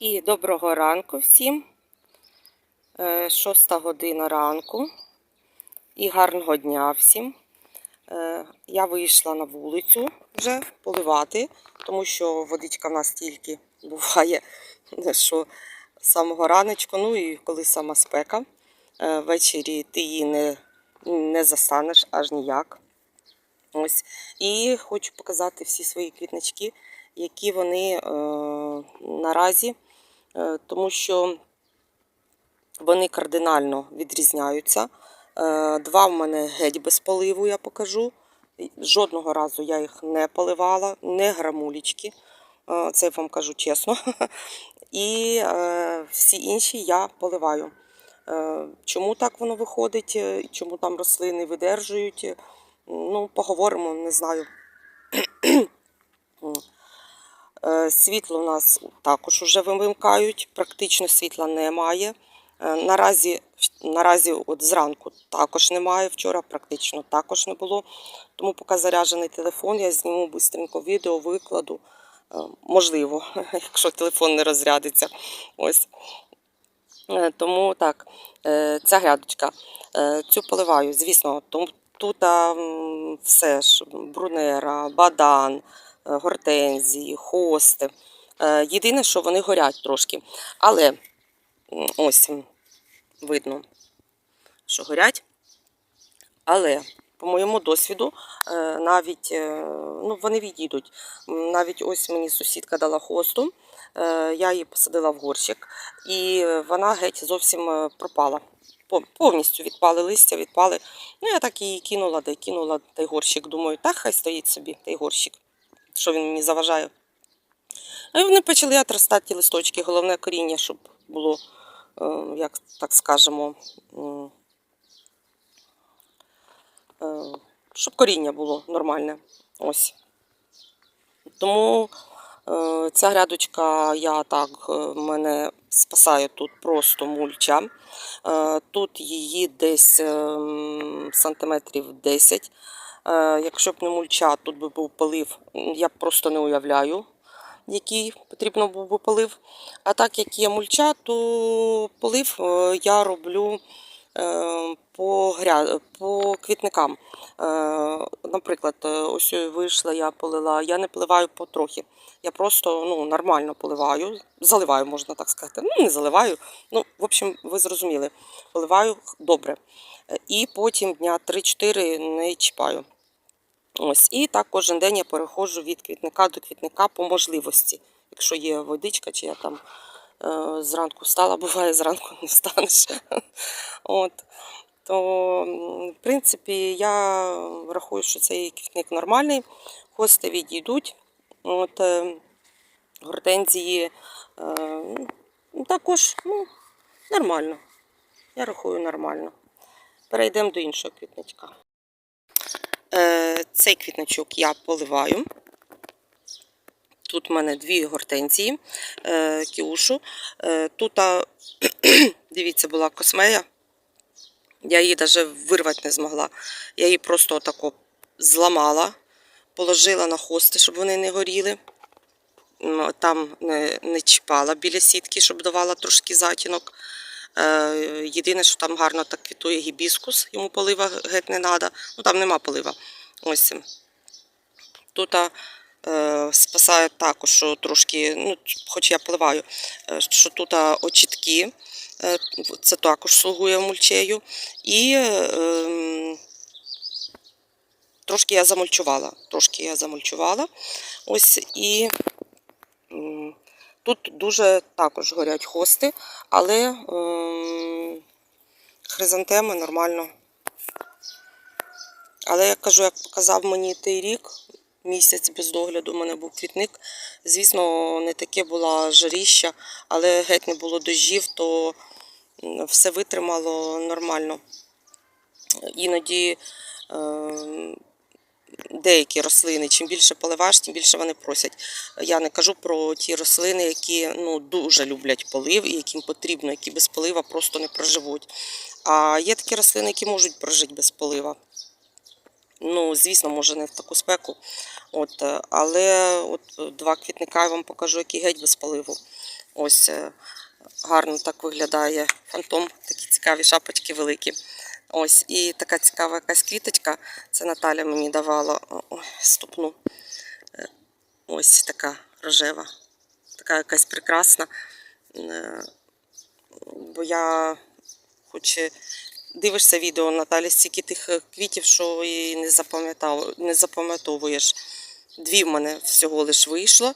І доброго ранку всім. Е, Шоста година ранку. І гарного дня всім. Е, Я вийшла на вулицю вже поливати, тому що водичка в нас тільки буває, що з самого раночку, ну і коли сама спека. Е, Ввечері ти її не, не застанеш аж ніяк. Ось. І хочу показати всі свої квітнички, які вони е, наразі, тому що вони кардинально відрізняються. Е, два в мене геть без поливу, я покажу. Жодного разу я їх не поливала, не грамулічки. Е, це я вам кажу чесно. І е, всі інші я поливаю. Е, чому так воно виходить? е, Чому там рослини видержують? е, Ну, поговоримо, не знаю. Е, Світло у нас також вже вимикають, практично світла немає. Е, Наразі, наразі от зранку також немає, вчора практично також не було. Тому поки заряджений телефон, я зніму швидко відео, викладу. Е, Можливо, якщо телефон не розрядиться. Ось. Тому так, ця грядочка. Цю поливаю, звісно, тут все ж брунера, бадан, гортензії, хости. Е, Єдине, що вони горять трошки. Але ось видно, що горять. Але по моєму досвіду, е, навіть е, ну, вони відійдуть. Навіть ось мені сусідка дала хосту, е, я її посадила в горщик, і вона геть зовсім е, пропала. Повністю відпали листя, відпали. Ну, я так її кинула, де кинула той горщик. Думаю, так хай стоїть собі той горщик, що він мені заважає. Ну, І вони почали отростати листочки. Головне коріння, щоб було, е, як так скажемо, е, щоб коріння було нормальне. Ось. Тому е, ця грядочка, я так, мене спасає тут просто мульча. Тут її десь е, сантиметрів 10. Е, якщо б не мульча, тут би був полив, я просто не уявляю, який потрібно був би полив. А так як є мульча, то полив е, я роблю по, гря... по квітникам. Е, Наприклад, е, ось вийшла, я полила, я не поливаю потрохи. Я просто ну, нормально поливаю, заливаю, можна так сказати. Ну, не заливаю. Ну, в общем, ви зрозуміли, поливаю добре. Е, І потім дня 3-4 не чіпаю. Ось, і так кожен день я переходжу від квітника до квітника по можливості. Якщо є водичка, чи я там е, зранку встала, буває, зранку не встанеш. От. То, в принципі, я рахую, що цей квітник нормальний, хости відійдуть. От, е, гортензії е, ну, також ну, нормально. Я рахую нормально. Перейдемо до іншого квітничка. Е, Цей квітничок я поливаю. Тут в мене дві гортензії е, кіушу. Е, Тут, а, дивіться, була космея. Я її навіть вирвати не змогла. Я її просто отако зламала, положила на хости, щоб вони не горіли. Там не, не чіпала біля сітки, щоб давала трошки затінок. Е, Єдине, що там гарно так квітує гібіскус, йому полива геть не треба. Ну там нема полива. Ось. Тут спасає також, що трошки, ну, хоч я поливаю, е, що тут очітки, е, це також слугує мульчею. І е, ем, трошки я замульчувала. Трошки я замульчувала. Ось і тут дуже також горять хости, але ем, хризантеми нормально. Але я кажу, як показав мені той рік, місяць без догляду, у мене був квітник. Звісно, не таке була жаріща, але геть не було дощів, то все витримало нормально. Іноді е, деякі рослини, чим більше поливаєш, тим більше вони просять. Я не кажу про ті рослини, які ну, дуже люблять полив і яким потрібно, які без полива просто не проживуть. А є такі рослини, які можуть прожити без полива. Ну, звісно, може не в таку спеку. От, е, але от два квітника я вам покажу, які геть без поливу. Ось е, гарно так виглядає фантом, такі цікаві шапочки великі. Ось, і така цікава якась квіточка. Це Наталя мені давала ой, ступну. Е, Ось така рожева, така якась прекрасна. Бо я хоч дивишся відео Наталі, стільки тих е, квітів, що і не не запам'ятовуєш. Дві в мене всього лиш вийшло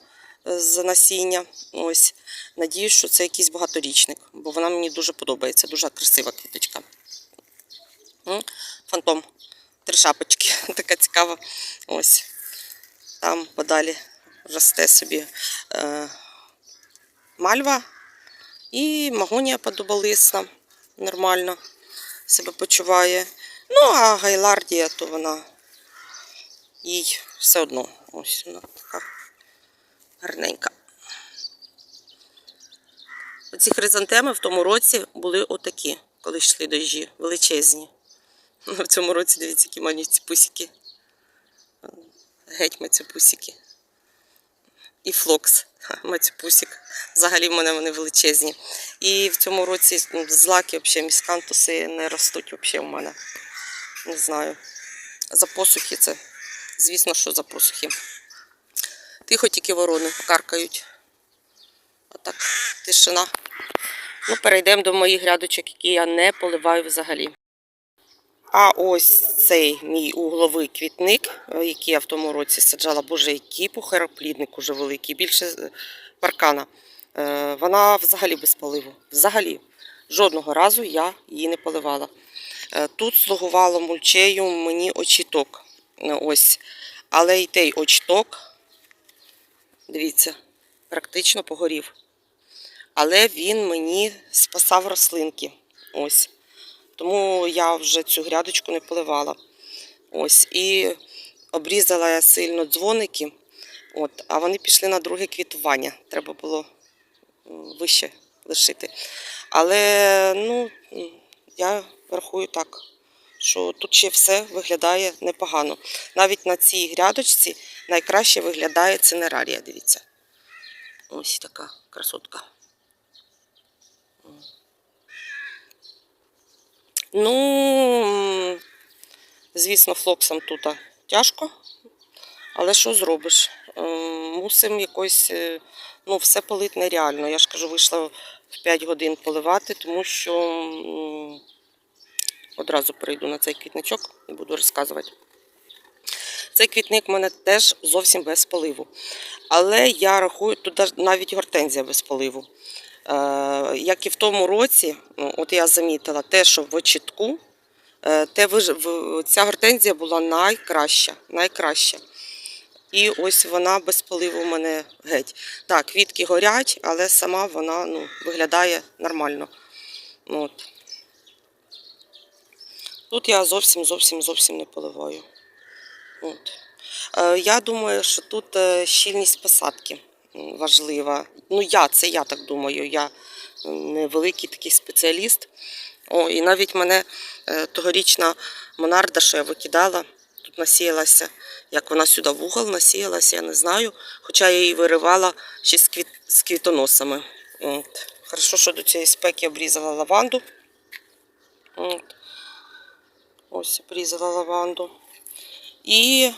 е, з насіння. Ось. Надіюсь, що це якийсь багаторічник, бо вона мені дуже подобається, дуже красива квіточка. Фантом. Три шапочки. Така цікава. Ось. Там подалі росте собі е, мальва і магонія подобалисна. Нормально себе почуває. Ну, а гайлардія, то вона їй все одно. Ось вона така гарненька. Оці хризантеми в тому році були отакі, коли йшли дощі, величезні. В цьому році, дивіться, які ці пусики. Геть мацюпусики. І флокс, Ха, мацюпусик. Взагалі в мене вони величезні. І в цьому році ну, злаки, взагалі, міскантуси не ростуть взагалі в мене. Не знаю. За посухи це. Звісно, що за посухи. Тихо тільки ворони каркають. А так, тишина. Ну, перейдемо до моїх грядочок, які я не поливаю взагалі. А ось цей мій угловий квітник, е, який я в тому році саджала, боже, який похероплідник уже великий, більше е, паркана. Е, Вона взагалі без поливу. Взагалі. Жодного разу я її не поливала. Тут слугувало мульчею мені очіток. Ось. Але й той очіток, дивіться, практично погорів. Але він мені спасав рослинки. Ось. Тому я вже цю грядочку не поливала. Ось. І обрізала я сильно дзвоники, от, а вони пішли на друге квітування. Треба було вище лишити. Але ну, я рахую так, що тут ще все виглядає непогано. Навіть на цій грядочці найкраще виглядає цинерарія, дивіться. Ось така красотка. Ну, звісно, флоксом тут тяжко, але що зробиш? Мусимо якось, е, ну, все полити нереально. Я ж кажу, вийшла в 5 годин поливати, тому що одразу перейду на цей квітничок і буду розказувати. Цей квітник в мене теж зовсім без поливу. Але я рахую, тут навіть гортензія без поливу. Е, як і в тому році, ну, от я замітила те, що в очітку, е, те ця гортензія була найкраща, найкраща. І ось вона без поливу у мене геть. Так, квітки горять, але сама вона ну, виглядає нормально. От. Тут я зовсім зовсім зовсім не поливаю. От. Е, Я думаю, що тут щільність посадки важлива. Ну, я, це я так думаю. Я м, не великий такий спеціаліст. О, і навіть мене е, тогорічна монарда, що я викидала, тут насіялася, як вона сюди в угол насіялася, я не знаю. Хоча я її виривала ще з, квіт, з квітоносами. От. Хорошо, що до цієї спеки обрізала лаванду. От. Ось обрізала лаванду. І,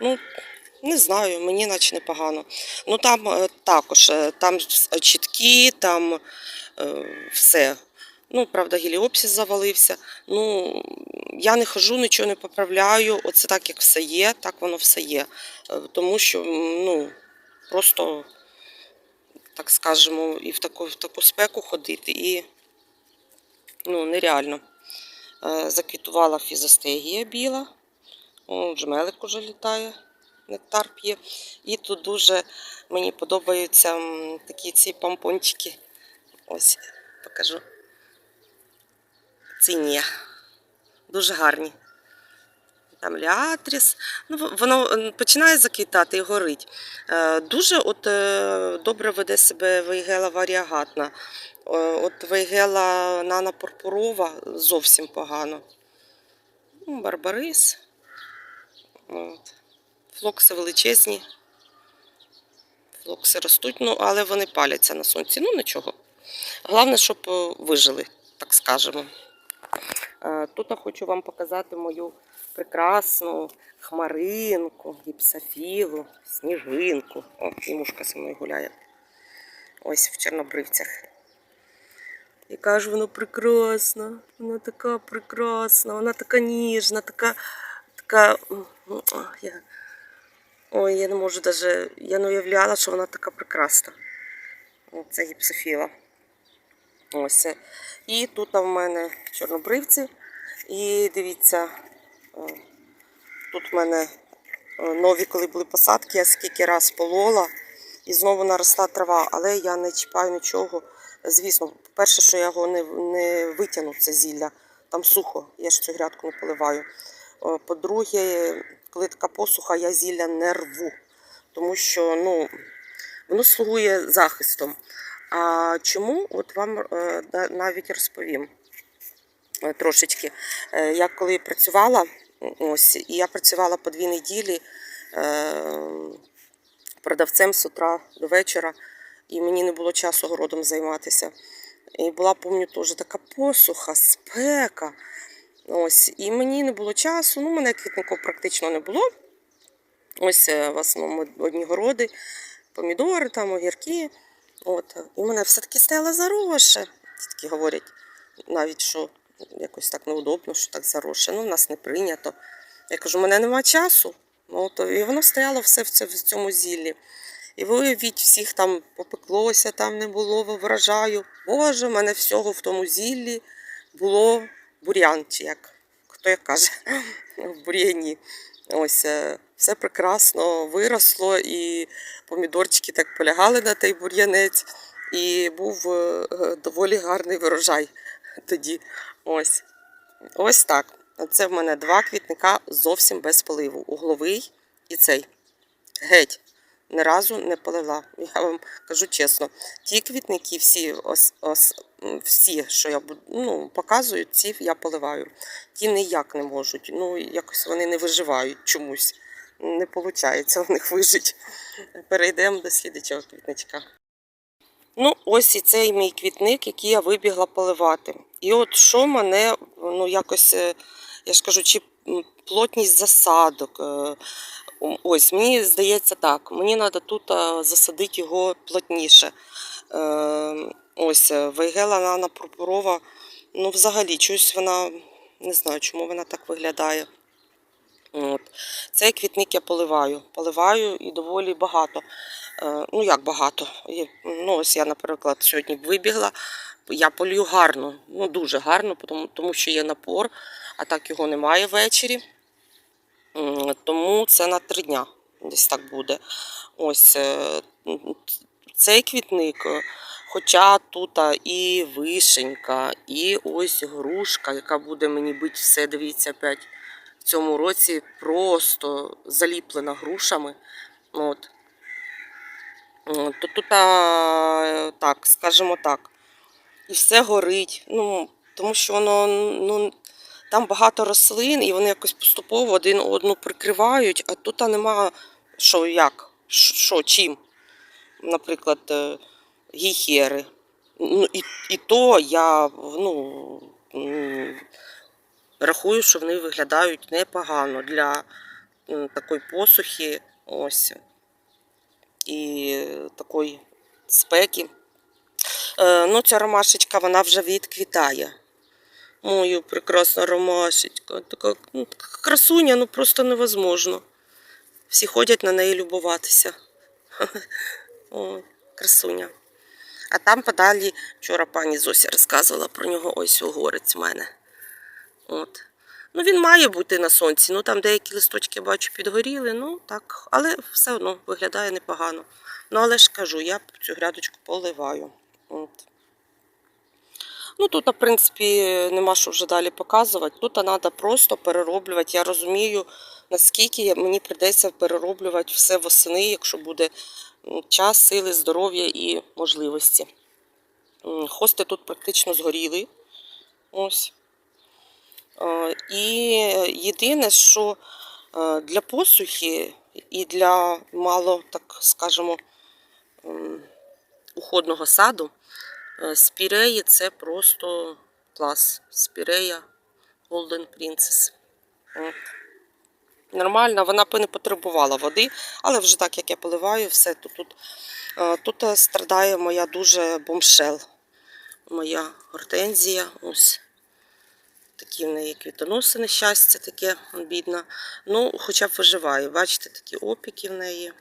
ну, не знаю, мені наче непогано. Ну там е, також, е, там чіткі, там е, все. Ну, правда, геліопсис завалився. Ну, я не хожу, нічого не поправляю. Оце так, як все є, так воно все є. Е, Тому що, ну, просто, так скажемо, і в таку, в таку спеку ходити, і ну, нереально. Е, Заквітувала фізостегія біла. О, Джмелик уже літає, нектар п'є. І тут дуже мені подобаються такі ці помпончики. Ось, покажу. Цінія. Дуже гарні. Там ліатріс. Ну, воно починає заквітати і горить. Е, Дуже от, е, добре веде себе вейгела варіагатна. Е, От вейгела нана зовсім погано. Ну, Барбарис. От. Флокси величезні. флокси ростуть, ну, але вони паляться на сонці. Ну нічого. Головне, щоб е, вижили, так скажемо. Е, Тут я хочу вам показати мою прекрасну хмаринку, гіпсофілу, сніжинку. О, і мушка зі мною гуляє. Ось в чорнобривцях. Яка ж вона прекрасна, вона така прекрасна, вона така ніжна, така. така. м, Я... Ой, я не можу даже. Я не уявляла, що вона така прекрасна. Це гіпсофіла. Ось. І тут в мене чорнобривці. І дивіться, тут в мене нові, коли були посадки, я скільки раз полола. І знову наросла трава, але я не чіпаю нічого. Звісно, по-перше, що я його не, не витягну, це зілля. Там сухо, я ж цю грядку не поливаю. По-друге, коли така посуха, я зілля не рву, тому що ну, воно слугує захистом. А чому? От вам е, навіть розповім е, трошечки. Е, Я коли працювала, ось, і я працювала по дві неділі продавцем з утра до вечора, і мені не було часу городом займатися. І була, пам'ятаю, така посуха, спека. Ось, і мені не було часу. Ну, мене квітників практично не було. Ось е, в основному одні городи, помідори, там, огірки. От. І мене все-таки стало заросше. Тітки говорять, навіть що якось так неудобно, що так заросше. Ну, в нас не прийнято. Я кажу, у мене нема часу. Ну, то, і воно стояло все в, цьому зіллі. І ви уявіть, всіх там попеклося, там не було врожаю. Боже, в мене всього в тому зіллі було бур'ян, як хто як каже, в бур'яні. Ось е, все прекрасно виросло, і помідорчики так полягали на той бур'янець, і був е, доволі гарний врожай тоді. Ось. Ось так. Це в мене два квітника зовсім без поливу. Угловий і цей. Геть. Ні разу не полила. Я вам кажу чесно. Ті квітники, всі, ос, ос, м, всі що я ну, показую, ці я поливаю. Ті ніяк не можуть. Ну, якось вони не виживають чомусь. Не виходить у них вижити. Перейдемо до слідчого квітничка. Ну, ось і цей мій квітник, який я вибігла поливати. І от що мене, ну, якось, е, я ж кажу, чи плотність засадок. е, Ось, мені здається так. Мені треба тут е, засадити його плотніше. Ось, е, Вейгела Нана Пурпурова, ну, взагалі, чогось вона, не знаю, чому вона так виглядає. От. Цей квітник я поливаю. Поливаю і доволі багато. Е, Ну, як багато. Ну, ось я, наприклад, сьогодні вибігла. Я полью гарно, ну дуже гарно, тому, тому що є напор, а так його немає ввечері. Тому це на три дня. Десь так буде. Ось е, цей квітник, е, хоча тут і вишенька, і ось грушка, яка буде мені бити все, дивіться, опять в цьому році просто заліплена грушами. От. То тут, так, скажімо так, і все горить. Ну, тому що воно ну, там багато рослин, і вони якось поступово один одну прикривають, а тут нема що як, що, чим. Наприклад, е, гіхери. Ну, і, і то я ну, рахую, що вони виглядають непогано для такої посухи. Ось. І такої спеки. Е, ну, ця ромашечка вона вже відквітає. Мою прекрасна ромашечка. Така, ну, така красуня, ну просто невозможно. Всі ходять на неї любуватися. О, красуня. А там подалі вчора пані Зося розказувала про нього ось угорець в мене. От. Ну, він має бути на сонці. Ну там деякі листочки бачу підгоріли, ну так, але все одно виглядає непогано. Ну, але ж кажу, я цю грядочку поливаю. От. Ну, тут, в принципі, нема що вже далі показувати. Тут треба просто перероблювати. Я розумію, наскільки мені прийдеться перероблювати все восени, якщо буде час, сили, здоров'я і можливості. Хости тут практично згоріли. Ось. Е, І єдине, що е, для посухи і для мало, так скажемо, уходного саду. Е, Спіреї це просто клас. Спірея Golden Princess. Нормально, вона не потребувала води, але вже так як я поливаю, все тут. Е, Тут е, страдає моя дуже бомшел. Моя гортензія. Ось. Такі в неї квітоноси нещастя, таке бідна. Ну, хоча б виживає. Бачите, такі опіки в неї.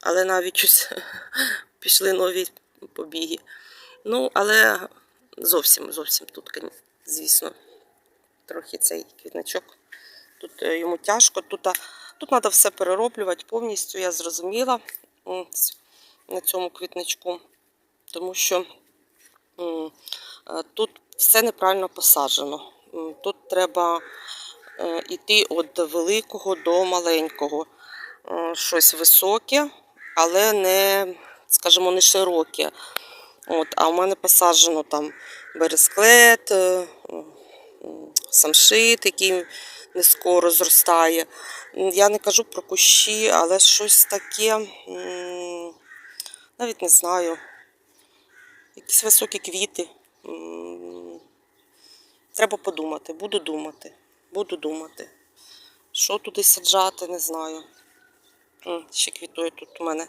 Але навіть ось пішли нові побіги. Ну, але зовсім, зовсім тут, звісно, трохи цей квітничок. Тут е, йому тяжко. Тут, тут треба все перероблювати повністю, я зрозуміла на цьому квітничку. Тому що е, тут все неправильно посаджено. Тут треба е, йти від великого до маленького. Е, Щось високе, але не, скажімо, не широке. От, а у мене посаджено там бересклет, е, самшит, який не скоро зростає. Я не кажу про кущі, але щось таке, навіть не знаю. Якісь високі квіти. Треба подумати, буду думати. Буду думати. Що туди саджати, не знаю. Ще квітує тут у мене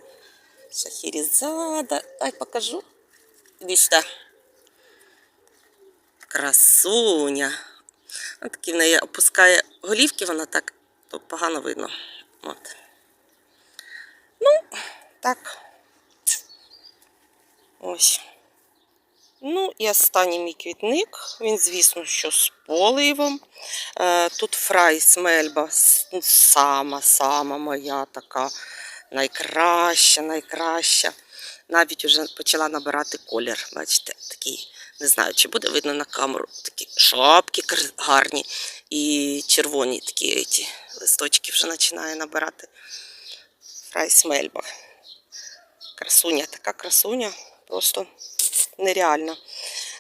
шахірізада. Ай, покажу. Іди. Красуня. Ось такі в неї опускає голівки, вона так, погано видно. От. Ну, так. Ось. Ну, і останній мій квітник. Він, звісно, що з поливом. Е, Тут фрайс мельба с- ну, моя така найкраща, найкраща. Навіть вже почала набирати колір. Бачите, такий, не знаю, чи буде видно на камеру. Такі шапки гарні і червоні такі ці листочки вже починає набирати. Фрайс мельба. Красуня, така красуня, просто нереальна.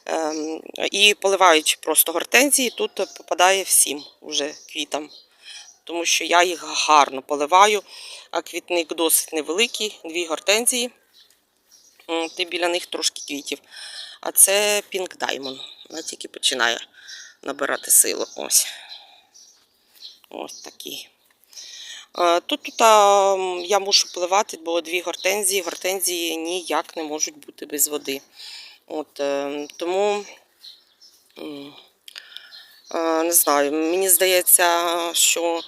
Ем, і поливаючи просто гортензії, тут попадає всім уже квітам. Тому що я їх гарно поливаю, а квітник досить невеликий, дві гортензії. Ти біля них трошки квітів. А це Pink Diamond. Вона тільки починає набирати силу. Ось. Ось такий. Е, Тут, тут а, я мушу поливати, бо дві гортензії. Гортензії ніяк не можуть бути без води. От, е, тому е, не знаю, мені здається, що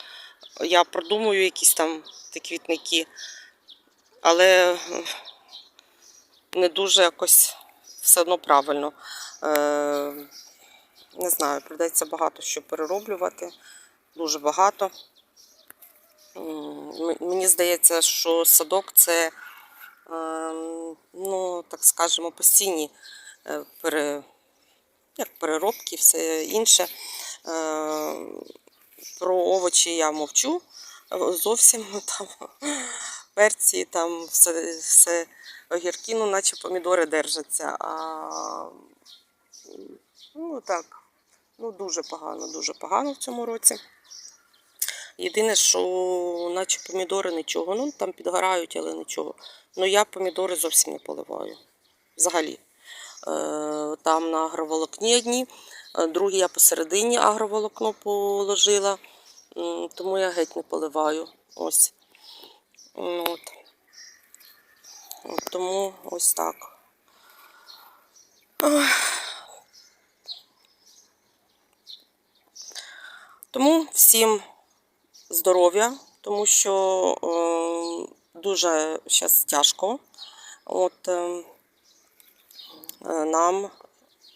я продумую якісь там ті квітники, але не дуже якось все одно правильно. Е, Не знаю, придеться багато що перероблювати, дуже багато. Мені здається, що садок це, ем, ну, так скажемо, постійні е, переробки, все інше. Е, Про овочі я мовчу зовсім там перці, там все, все огірки, ну, наче помідори держаться. А ну так, ну дуже погано, дуже погано в цьому році. Єдине, що наче помідори нічого. Ну там підгорають, але нічого. Ну я помідори зовсім не поливаю. Взагалі. Е, Там на агроволокні одні, е, другі я посередині агроволокно положила, тому я геть не поливаю. Ось. Ну, От. Тому ось так. Тому всім здоров'я, тому що е, дуже зараз тяжко. От е, е, нам,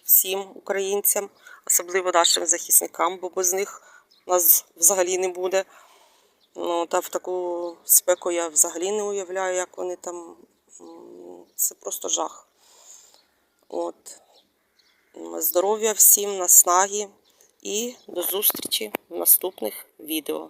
всім українцям, особливо нашим захисникам, бо без них нас взагалі не буде. Ну, та в таку спеку я взагалі не уявляю, як вони там. Це просто жах. От. Здоров'я всім, наснаги і до зустрічі в наступних відео.